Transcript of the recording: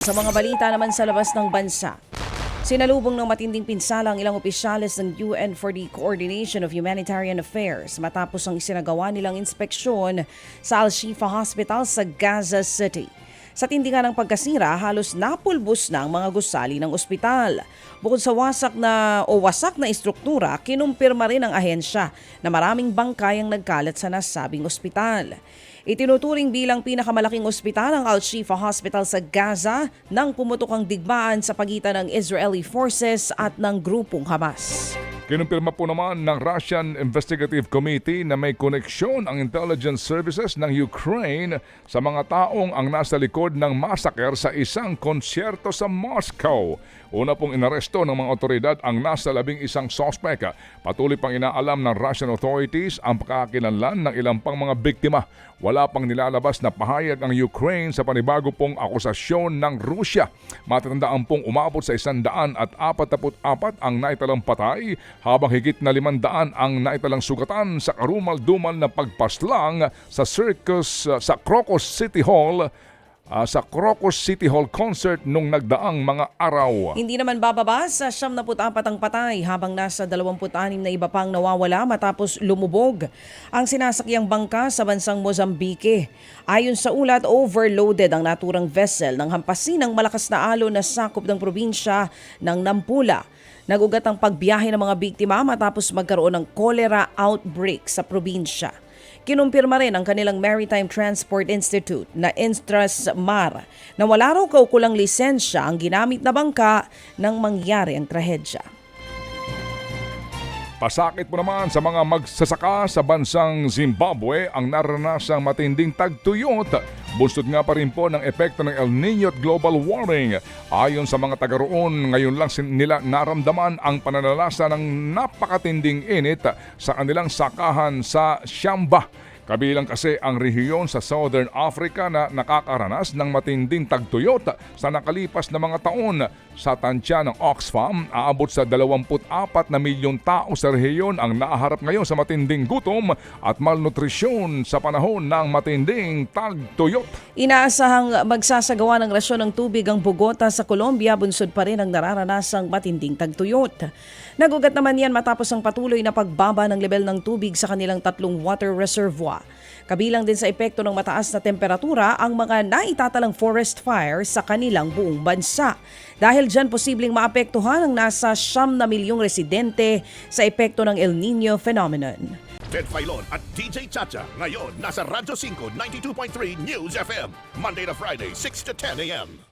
Sa mga balita naman sa labas ng bansa, sinalubong ng matinding pinsala ang ilang opisyales ng UN for the Coordination of Humanitarian Affairs matapos ang isinagawa nilang inspeksyon sa Al-Shifa Hospital sa Gaza City. Sa tindi nga ng pagkasira, halos napulbos na ang mga gusali ng ospital. Bukod sa wasak na o wasak na istruktura, kinumpirma rin ng ahensya na maraming bangkay ang nagkalat sa nasabing ospital. Itinuturing bilang pinakamalaking ospital ang Al-Shifa Hospital sa Gaza nang pumutok ang digmaan sa pagitan ng Israeli forces at ng grupong Hamas. Kinumpirma po naman ng Russian Investigative Committee na may koneksyon ang intelligence services ng Ukraine sa mga taong ang nasa likod ng massacre sa isang konsyerto sa Moscow. Una pong inaresto ng mga otoridad ang nasa labing isang sospek. Patuloy pang inaalam ng Russian authorities ang pagkakakilanlan ng ilang pang mga biktima. Wala pang nilalabas na pahayag ang Ukraine sa panibago pong akusasyon ng Rusya. Matatandaan pong umabot sa isandaan at apat ang naitalang patay habang higit na limandaan ang naitalang sugatan sa karumal-dumal na pagpaslang sa circus sa Crocus City Hall uh, sa Crocus City Hall concert nung nagdaang mga araw. Hindi naman bababa sa 74 ang patay habang nasa 26 na iba pang nawawala matapos lumubog ang sinasakyang bangka sa bansang Mozambique. Ayon sa ulat, overloaded ang naturang vessel ng hampasin ng malakas na alon na sakop ng probinsya ng Nampula. Nagugat ang pagbiyahe ng mga biktima matapos magkaroon ng cholera outbreak sa probinsya. Kinumpirma rin ang kanilang Maritime Transport Institute na Intrasmar na wala raw kaukulang lisensya ang ginamit na bangka nang mangyari ang trahedya. Pasakit po naman sa mga magsasaka sa bansang Zimbabwe ang naranasang matinding tagtuyot. Bustod nga pa rin po ng epekto ng El Nino at global warming. Ayon sa mga taga roon, ngayon lang nila naramdaman ang pananalasa ng napakatinding init sa kanilang sakahan sa Shamba. Kabilang kasi ang rehiyon sa Southern Africa na nakakaranas ng matinding tagtuyot sa nakalipas na mga taon. Sa tansya ng Oxfam, aabot sa 24 na milyong tao sa rehiyon ang naaharap ngayon sa matinding gutom at malnutrisyon sa panahon ng matinding tagtuyot. Inaasahang magsasagawa ng rasyon ng tubig ang Bogota sa Colombia, bunsod pa rin ang nararanasang matinding tagtuyot. Nagugat naman yan matapos ang patuloy na pagbaba ng level ng tubig sa kanilang tatlong water reservoir. Kabilang din sa epekto ng mataas na temperatura ang mga naitatalang forest fire sa kanilang buong bansa. Dahil dyan posibleng maapektuhan ang nasa siyam na milyong residente sa epekto ng El Nino phenomenon. Ted Filon at DJ Chacha. Ngayon, nasa Radyo 5, 92.3 News FM. Monday to Friday, 6 to 10 a.m.